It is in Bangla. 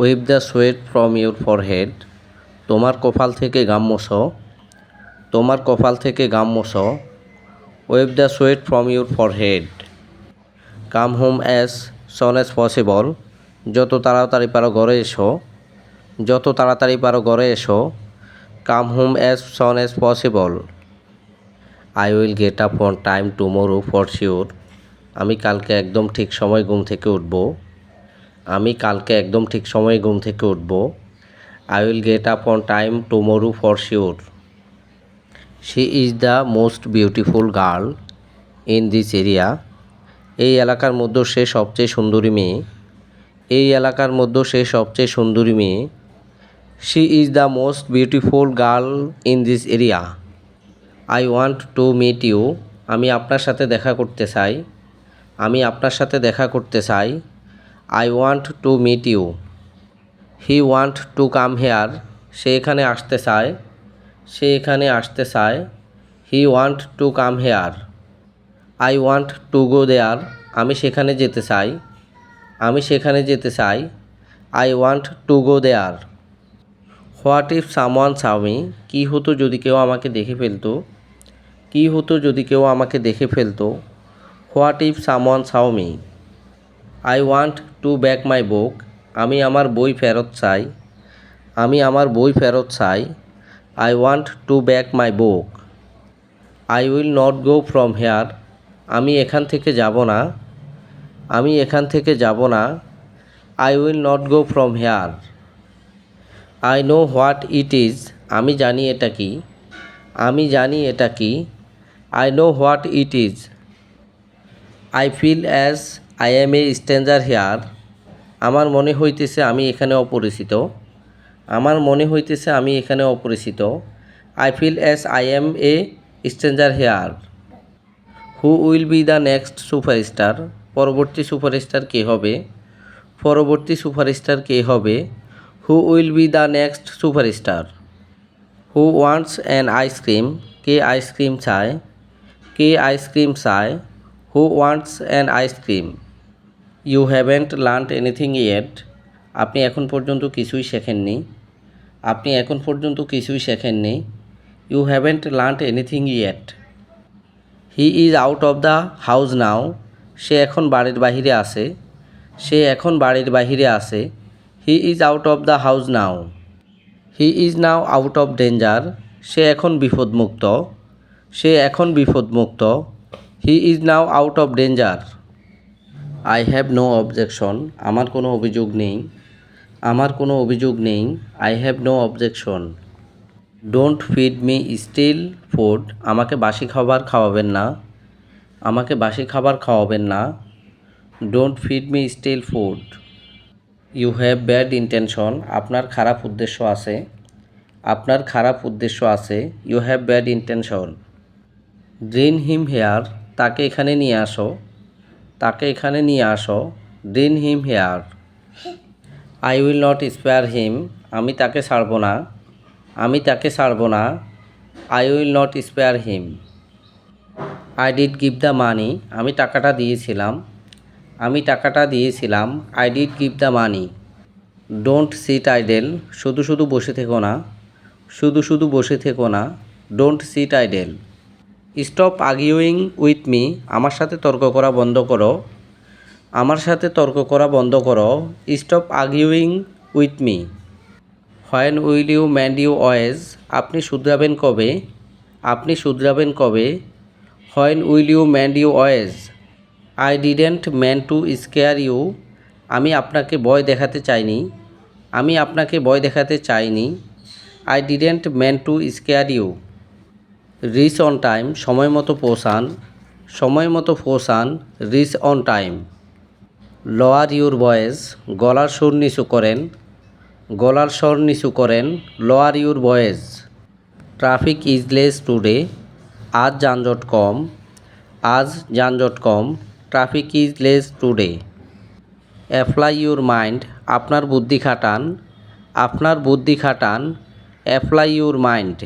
Wipe the sweat from your forehead তোমার কপাল থেকে গাম মোছো তোমার কপাল থেকে গাম মোছো wipe the sweat from your forehead come home as soon as possible যত তাড়াতাড়ি পারো ঘরে এসো, যত তাড়াতাড়ি পারো ঘরে এসো come home as soon as possible I will get up on time tomorrow for sure আমি কালকে একদম ঠিক সময় ঘুম থেকে উঠব। আমি কালকে একদম ঠিক সময়ে ঘুম থেকে উঠব। I will get up on time tomorrow for sure she is the most beautiful girl in this area এই এলাকার মধ্যে সে সবচেয়ে সুন্দরী মেয়ে। এই এলাকার মধ্যে সে সবচেয়ে সুন্দরী মেয়ে। She is the most beautiful girl in this area I want to meet you আমি আপনার সাথে দেখা করতে চাই। আমি আপনার সাথে দেখা করতে চাই। I want to meet you he want to come here সে এখানে আসতে চায়। সে এখানে আসতে চায়। He want to come here I want to go there আমি সেখানে যেতে চাই। আমি সেখানে যেতে চাই। I want to go there what if someone saw me কী হতো যদি কেউ আমাকে দেখে ফেলতো? কী হতো যদি কেউ আমাকে দেখে ফেলতো? What if someone saw me I want to back my book আমি আমার বই ফেরত চাই। আমি আমার বই ফেরত চাই। I want to back my book I will not go from here আমি এখান থেকে যাব না। আমি এখান থেকে যাব না। I will not go from here I know what it is আমি জানি এটা কি। আমি জানি এটা কি। I know what it is I feel as I am a stranger here আমার মনে হইতেছে আমি এখানে অপরিচিত। আমার মনে হইতেছে আমি এখানে অপরিচিত। I feel as I am a stranger here who will be the next superstar পরবর্তী সুপারস্টার কে হবে? পরবর্তী সুপারস্টার কে হবে? Who will be the next superstar who wants an ice cream K ice cream চায়? কে আইসক্রিম চায়? Who wants an ice cream you haven't learned anything yet আপনি এখন পর্যন্ত কিছুই শেখেননি। আপনি এখন পর্যন্ত কিছুই শেখেননি। You haven't learned anything yet he is out of the house now সে এখন বাড়ির বাহিরে আছে। সে এখন বাড়ির বাহিরে আছে। He is out of the house now he is now out of danger সে এখন বিপদমুক্ত। সে এখন বিপদমুক্ত। He is now out of danger I have no objection আমার কোনো অভিযোগ নেই। আমার কোনো অভিযোগ নেই। I have no objection don't feed me stale food আমাকে বাসি খাবার খাওয়াবেন না। আমাকে বাসি খাবার খাওয়াবেন না। Don't feed me stale food you have bad intention আপনার খারাপ উদ্দেশ্য আছে। আপনার খারাপ উদ্দেশ্য আছে। You have bad intention bring him here তাকে এখানে নিয়ে আসো। তাকে এখানে নিয়ে আসো। Bring him here I will not spare him আমি তাকে ছাড়ব না। আমি তাকে ছাড়ব না। I will not spare him I did give the money আমি টাকাটা দিয়েছিলাম। আমি টাকাটা দিয়েছিলাম। I did give the money don't sit idle শুধু শুধু বসে থেকো না। শুধু শুধু বসে থেকো না। Don't sit idle stop arguing with me, আমার সাথে তর্ক করা বন্ধ করো। আমার সাথে তর্ক করা বন্ধ করো। Stop arguing with me. When will you mend you ways, আপনি শুধরাবেন কবে? আপনি শুধরাবেন কবে? When will you mend you ways, I didn't mean to scare you, আমি আপনাকে ভয় দেখাতে চাইনি, আমি আপনাকে ভয় দেখাতে চাইনি, I didn't mean to scare you. Reach on time সময় মতো পৌঁছান, সময় মতো পৌঁছান reach on time lower your voice গলার সুর নিচু করেন, গলার স্বর নিচু করেন lower your voice traffic is less today আজ যানজট কম, আজ যানজট কম traffic is less today apply your mind আপনার বুদ্ধি খাটান, আপনার বুদ্ধি খাটান অ্যাপ্লাই ইউর মাইন্ড